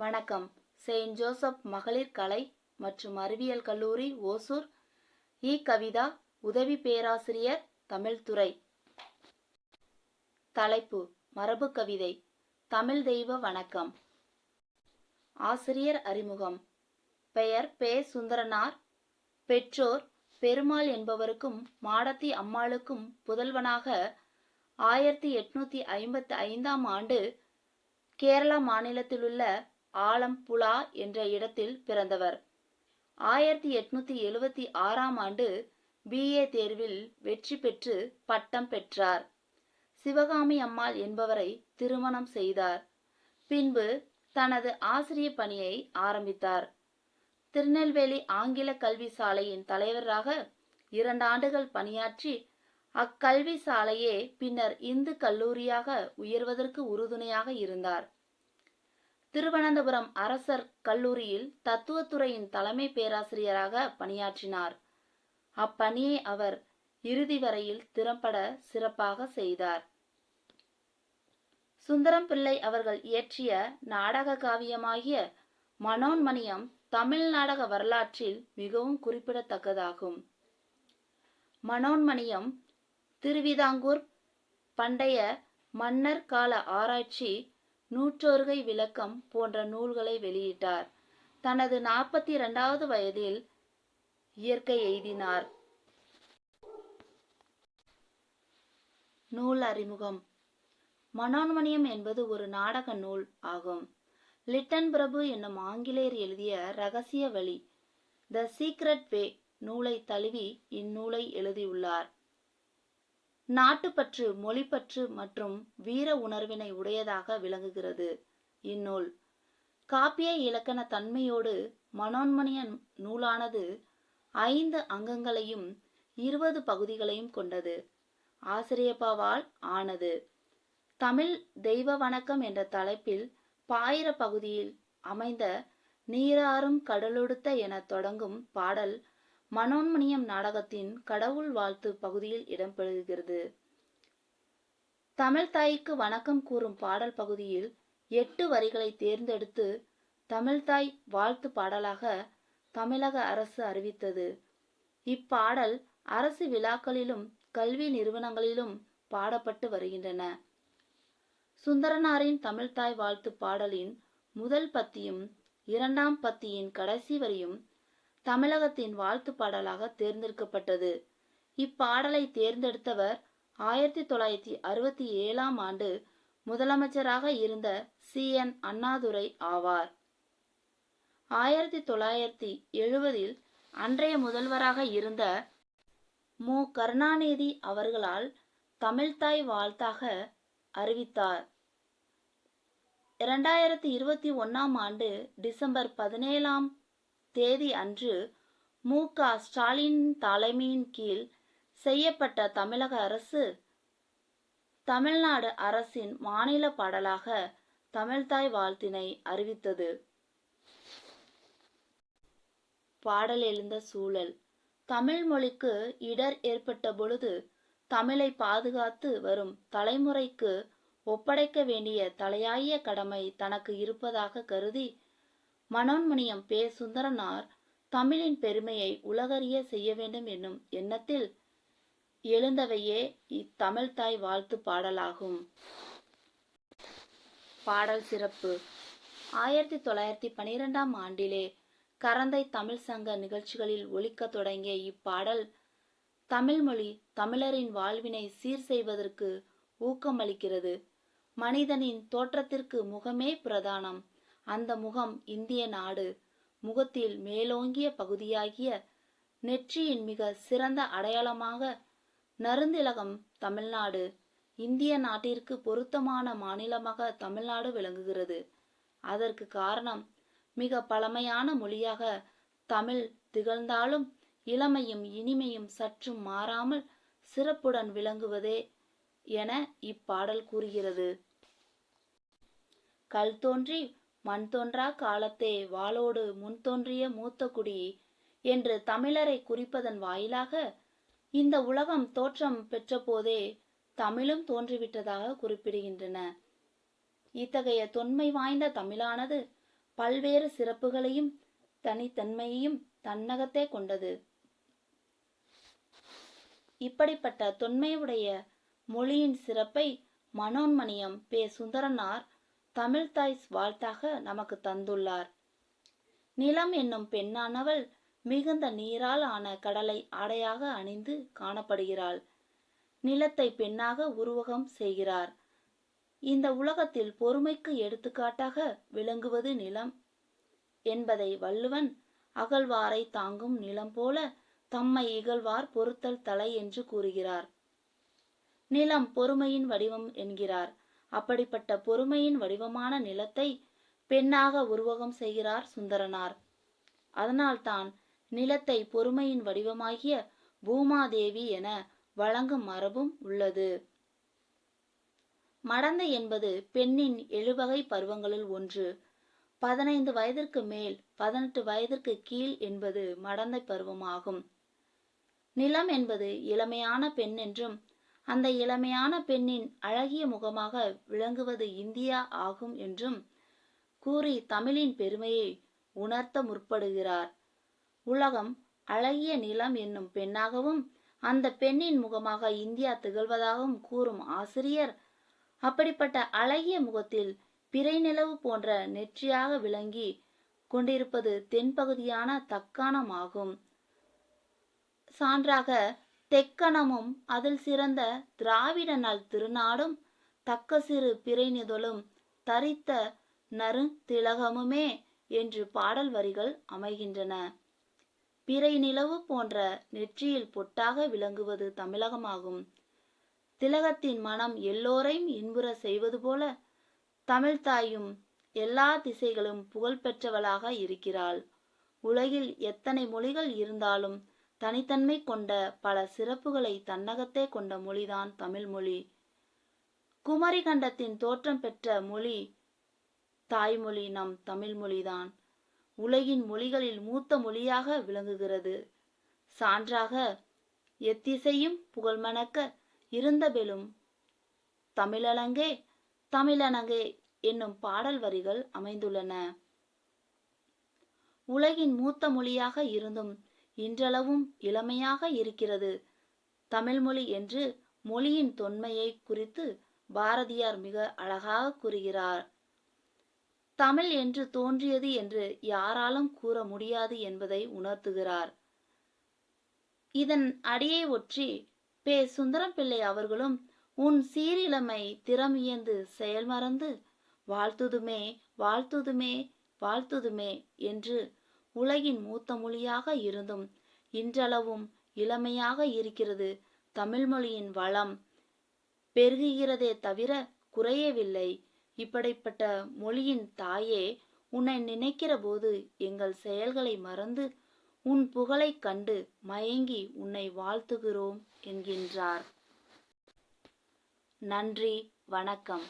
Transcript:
வணக்கம். Saint Joseph மகளிர் கலை மற்றும் அறிவியல் கல்லூரி ஓசூர். இ. கவிதா உதவி பேராசிரியர் தமிழ்துறை. தலைப்பு மரபு கவிதை. தமிழ் தெய்வ வணக்கம். ஆசிரியர் அறிமுகம். பெயர் பே. சுந்தரனார். பெற்றோர் பெருமாள் என்பவருக்கும் மாடத்தி அம்மாளுக்கும் புதல்வனாக ஆயிரத்தி எட்நூத்தி ஐம்பத்தி ஐந்தாம் ஆண்டு கேரளா மாநிலத்திலுள்ள ஆலம்புழா என்ற இடத்தில் பிறந்தவர். ஆயிரத்தி எட்நூத்தி எழுவத்தி ஆறாம் ஆண்டு பிஏ தேர்வில் வெற்றி பெற்று பட்டம் பெற்றார். சிவகாமி அம்மாள் என்பவரை திருமணம் செய்தார். பின்பு தனது ஆசிரிய பணியை ஆரம்பித்தார். திருநெல்வேலி ஆங்கில கல்வி சாலையின் தலைவராக இரண்டு ஆண்டுகள் பணியாற்றி அக்கல்வி சாலையே பின்னர் இந்து கல்லூரியாக உயர்வதற்கு உறுதுணையாக இருந்தார். திருவனந்தபுரம் அரசர் கல்லூரியில் தத்துவத்துறையின் தலைமை பேராசிரியராக பணியாற்றினார். அப்பணியை அவர் இறுதி வரையில் திறம்பட சிறப்பாக செய்தார். சுந்தரம் பிள்ளை அவர்கள் இயற்றிய நாடக காவியமாகிய மனோன்மணியம் தமிழ் நாடக வரலாற்றில் மிகவும் குறிப்பிடத்தக்கதாகும். மனோன்மணியம் திருவிதாங்கூர் பண்டைய மன்னர் கால ஆராய்ச்சி நூற்றோர்கை விளக்கம் போன்ற நூல்களை வெளியிட்டார். தனது நாற்பத்தி இரண்டாவது வயதில் இயற்கை எய்தினார். நூல் அறிமுகம். மனோன்மணியம் என்பது ஒரு நாடக நூல் ஆகும். லிட்டன் பிரபு என்னும் ஆங்கிலேயர் எழுதிய ரகசிய வழி த சீக்ரெட் வே நூலை தழுவி இந்நூலை எழுதியுள்ளார். நாட்டுப்பற்று மொழிப்பற்று மற்றும் வீர உணர்வினை உடையதாக விளங்குகிறது. இந்நூல் காப்பிய இலக்கண தன்மையோடு மனோன்மணிய நூலானது ஐந்து அங்கங்களையும் இருபது பகுதிகளையும் கொண்டது. ஆசிரியப்பாவால் ஆனது. தமிழ் தெய்வ வணக்கம் என்ற தலைப்பில் பாயிர பகுதியில் அமைந்த நீராறும் கடலொடுத்த என தொடங்கும் பாடல் மனோன்மணியம் நாடகத்தின் கடவுள் வாழ்த்து பகுதியில் இடம்பெறுகிறது. தமிழ் தாய்க்கு வணக்கம் கூறும் பாடல் பகுதியில் எட்டு வரிகளை தேர்ந்தெடுத்து தமிழ்தாய் வாழ்த்து பாடலாக தமிழக அரசு அறிவித்தது. இப்பாடல் அரசு விழாக்களிலும் கல்வி நிறுவனங்களிலும் பாடப்பட்டு வருகின்றன. சுந்தரனாரின் தமிழ்தாய் வாழ்த்து பாடலின் முதல் பத்தியும் இரண்டாம் பத்தியின் கடைசி வரியும் தமிழகத்தின் வாழ்த்து பாடலாக தேர்ந்தெடுக்கப்பட்டது. இப்பாடலை தேர்ந்தெடுத்தவர் ஆயிரத்தி தொள்ளாயிரத்தி அறுபத்தி ஏழாம் ஆண்டு முதலமைச்சராக இருந்த சி. என். அண்ணாதுரை ஆவார். ஆயிரத்தி தொள்ளாயிரத்தி எழுபதில் அன்றைய முதல்வராக இருந்த மு. கருணாநிதி அவர்களால் தமிழ்தாய் வாழ்த்தாக அறிவித்தார். இரண்டாயிரத்தி இருபத்தி ஒன்னாம் ஆண்டு டிசம்பர் பதினேழாம் தேதி அன்று மு. க. ஸ்டாலின் தலைமையின் கீழ் செய்யப்பட்ட தமிழக அரசு தமிழ்நாடு அரசின் மாநில பாடலாக தமிழ்தாய் வாழ்த்தினை அறிவித்தது. பாடல் எழுந்த சூழல். தமிழ் மொழிக்கு இடர் ஏற்பட்ட பொழுது தமிழை பாதுகாத்து வரும் தலைமுறைக்கு ஒப்படைக்க வேண்டிய தலையாய கடமை தனக்கு இருப்பதாக கருதி மனோன்மணியம் பே சுந்தரனார் தமிழின் பெருமையை உலகறிய செய்ய வேண்டும் என்னும் எண்ணத்தில் எழுந்தவையே இத்தமிழ்தாய் வாழ்த்து பாடலாகும். பாடல் சிறப்பு. ஆயிரத்தி தொள்ளாயிரத்தி பனிரெண்டாம் ஆண்டிலே கரந்தை தமிழ் சங்க நிகழ்ச்சிகளில் ஒழிக்க தொடங்கிய இப்பாடல் தமிழ் மொழி தமிழரின் வாழ்வினை சீர் செய்வதற்கு ஊக்கமளிக்கிறது. மனிதனின் தோற்றத்திற்கு முகமே பிரதானம். அந்த முகம் இந்திய நாடு. முகத்தில் மேலோங்கிய பகுதியாகிய நெற்றியின் மிக சிறந்த அடையாளமாக நருந்திலகம் தமிழ்நாடு. இந்திய நாட்டிற்கு பொருத்தமான மாநிலமாக தமிழ்நாடு விளங்குகிறது. அதற்கு காரணம் மிக பழமையான மொழியாக தமிழ் திகழ்ந்தாலும் இளமையும் இனிமையும் சற்றும் மாறாமல் சிறப்புடன் விளங்குவதே என இப்பாடல் கூறுகிறது. கல் தோன்றி மண் தோன்றா காலத்தே வாளோடு முன் தோன்றிய மூத்த குடி என்று தமிழரை குறிப்பதன் வாயிலாக இந்த உலகம் தோற்றம் பெற்றபோதே தமிழும் தோன்றிவிட்டதாக குறிப்பிடுகின்றன. இத்தகைய தொன்மை வாய்ந்த தமிழானது பல்வேறு சிறப்புகளையும் தனித்தன்மையையும் தன்னகத்தே கொண்டது. இப்படிப்பட்ட தொன்மையுடைய மொழியின் சிறப்பை மனோன்மணியம் பே சுந்தரனார் தமிழ்தாய் வாழ்த்தாக நமக்கு தந்துள்ளார். நிலம் என்னும் பெண்ணானவள் மிகுந்த நீரால் ஆன கடலை ஆடையாக அணிந்து காணப்படுகிறாள். நிலத்தை பெண்ணாக உருவகம் செய்கிறார். இந்த உலகத்தில் பொறுமைக்கு எடுத்துக்காட்டாக விளங்குவது நிலம் என்பதை வள்ளுவன் அகழ்வாரை தாங்கும் நிலம் போல தம்மை இகழ்வார் பொறுத்தல் தலை என்று கூறுகிறார். நிலம் பொறுமையின் வடிவம் என்கிறார். அப்படிப்பட்ட பொறுமையின் வடிவமான நிலத்தை பெண்ணாக உருவகம் செய்கிறார் சுந்தரனார். அதனால்தான் நிலத்தை பொறுமையின் வடிவமாகிய பூமாதேவி என வழங்கும் மரபும் உள்ளது. மடந்தை என்பது பெண்ணின் எழுவகை பருவங்களில் ஒன்று. பதினைந்து வயதிற்கு மேல் பதினெட்டு வயதிற்கு கீழ் என்பது மடந்தை பருவமாகும். நிலம் என்பது இளமையான பெண் என்றும் அந்த இளமையான பெண்ணின் அழகிய முகமாக விளங்குவது இந்தியா ஆகும் என்றும் கூறி தமிழின் பெருமையை உணர்த்த முற்படுகிறார். உலகம் அழகிய நிலம் என்னும் பெண்ணாகவும் அந்த பெண்ணின் முகமாக இந்தியா திகழ்வதாகவும் கூறும் ஆசிரியர் அப்படிப்பட்ட அழகிய முகத்தில் பிறை நிலவு போன்ற நெற்றியாக விளங்கி கொண்டிருப்பது தென்பகுதியான தக்காணமாகும் சான்றாக தெக்கணமும் அதில் சிறந்த திராவிட நல் திருநாடும் தக்க சிறு பிறைநிதழும் தரித்த நறுந்திலகமுமே என்று பாடல் வரிகள் அமைகின்றன. பிறை நிலவு போன்ற நெற்றியில் பொட்டாக விளங்குவது தமிழகமாகும். திலகத்தின் மனம் எல்லோரையும் இன்புற செய்வது போல தமிழ்தாயும் எல்லா திசைகளும் புகழ் பெற்றவளாக இருக்கிறாள். உலகில் எத்தனை மொழிகள் இருந்தாலும் தனித்தன்மை கொண்ட பல சிறப்புகளை தன்னகத்தே கொண்ட மொழிதான் தமிழ் மொழி. தோற்றம் பெற்ற மொழி தாய்மொழி நம் தமிழ் மொழிதான். உலகின் மொழிகளில் மூத்த மொழியாக விளங்குகிறது. சான்றாக எத்திசையும் புகழ்மணக்க இருந்தபெலும் தமிழலங்கே தமிழனங்கே என்னும் பாடல் வரிகள் அமைந்துள்ளன. உலகின் மூத்த மொழியாக இருந்தும் இன்றளவும் இளமையாக இருக்கிறது. தமிழ்மொழி என்று மொழியின் தொன்மையை குறித்து பாரதியார் மிக அழகாக கூறுகிறார். தமிழ் என்று தோன்றியது என்று யாராலும் கூற முடியாது என்பதை உணர்த்துகிறார். இதன் அடியை ஒற்றி பே. சுந்தரம் பிள்ளை அவர்களும் உன் சீரிழமை திறமியந்து செயல்மறந்து வாழ்த்துதுமே வாழ்த்துதுமே வாழ்த்துதுமே என்று உலகின் மூத்த மொழியாக இருந்தும் இன்றளவும் இளமையாக இருக்கிறது தமிழ் மொழியின் வளம். பெருகுகிறதே தவிர குறையவில்லை. இப்படிப்பட்ட மொழியின் தாயே உன்னை நினைக்கிற போது எங்கள் செயல்களை மறந்து உன் புகழைக் கண்டு மயங்கி உன்னை வாழ்த்துகிறோம் என்கின்றார். நன்றி வணக்கம்.